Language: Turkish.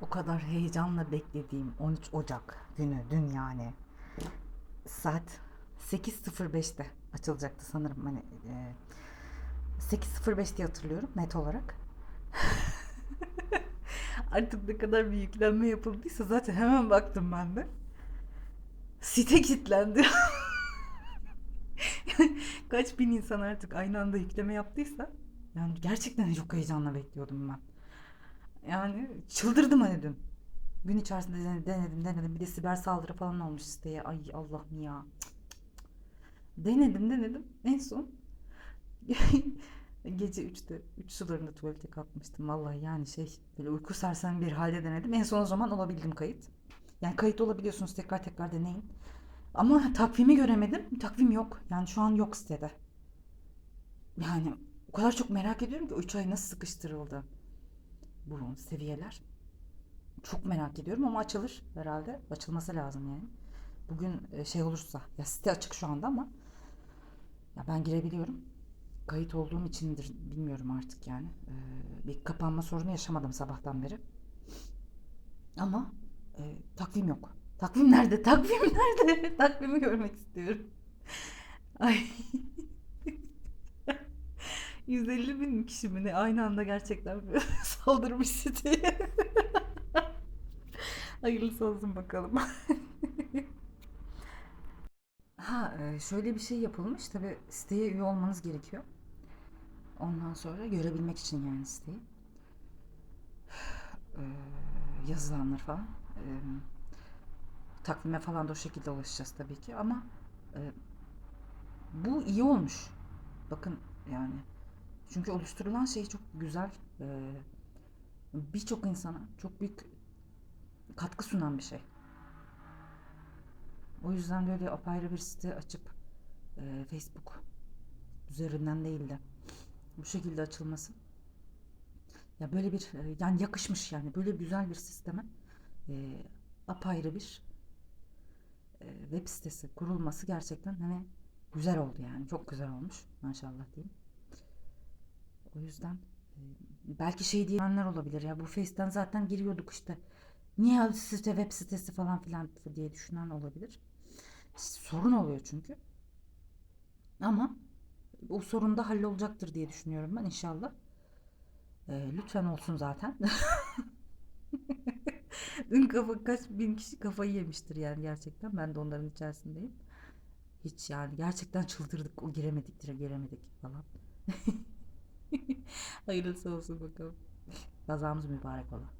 O kadar heyecanla beklediğim 13 Ocak günü dün yani saat 8.05'te açılacaktı sanırım hani e, 8.05 diye hatırlıyorum net olarak. Artık ne kadar bir yüklenme yapıldıysa zaten hemen baktım ben de. Site kilitlendi. Kaç bin insan artık aynı anda yükleme yaptıysa yani gerçekten çok heyecanla bekliyordum ben. Yani çıldırdım hani dün. Gün içerisinde denedim denedim. Bir de siber saldırı falan olmuş siteye. Ay Allah'ım ya. Cık, cık. Denedim denedim. En son gece 3'te 3 sularında tuvalete kalkmıştım. Vallahi yani şey böyle uyku sersem bir halde denedim. En son o zaman olabildim kayıt. Yani kayıt olabiliyorsunuz tekrar tekrar deneyin. Ama takvimi göremedim. Takvim yok. Yani şu an yok sitede. Yani o kadar çok merak ediyorum ki 3 ay nasıl sıkıştırıldı bu seviyeler. Çok merak ediyorum ama açılır herhalde. Açılması lazım yani. Bugün e, şey olursa ya site açık şu anda ama ya ben girebiliyorum. Kayıt olduğum içindir bilmiyorum artık yani. Ee, bir kapanma sorunu yaşamadım sabahtan beri. Ama e, takvim yok. Takvim nerede? Takvim nerede? Takvimi görmek istiyorum. Ay. 150 bin kişi mi ne aynı anda gerçekten saldırmış siteye. Hayırlısı olsun bakalım. ha e, şöyle bir şey yapılmış tabi siteye üye olmanız gerekiyor. Ondan sonra görebilmek için yani siteyi. E, yazılanlar falan. E, takvime falan da o şekilde ulaşacağız tabii ki ama bu iyi olmuş. Bakın yani çünkü oluşturulan şey çok güzel. E, Birçok insana çok büyük katkı sunan bir şey. O yüzden böyle apayrı bir site açıp e, Facebook üzerinden değil de bu şekilde açılması ya böyle bir e, yani yakışmış yani böyle güzel bir sisteme apayrı bir web sitesi kurulması gerçekten hani güzel oldu yani çok güzel olmuş maşallah diyeyim. O yüzden e, belki şey diyenler olabilir ya bu Face'ten zaten giriyorduk işte. Niye site web sitesi falan filan diye düşünen olabilir. Sorun oluyor çünkü. Ama o sorun da hallolacaktır diye düşünüyorum ben inşallah. E, lütfen olsun zaten. Dün kafa kaç bin kişi kafayı yemiştir yani gerçekten. Ben de onların içerisindeyim. Hiç yani gerçekten çıldırdık. O giremedik, giremedik falan. Hayırlısı olsun bakalım. Kazamız mübarek ola.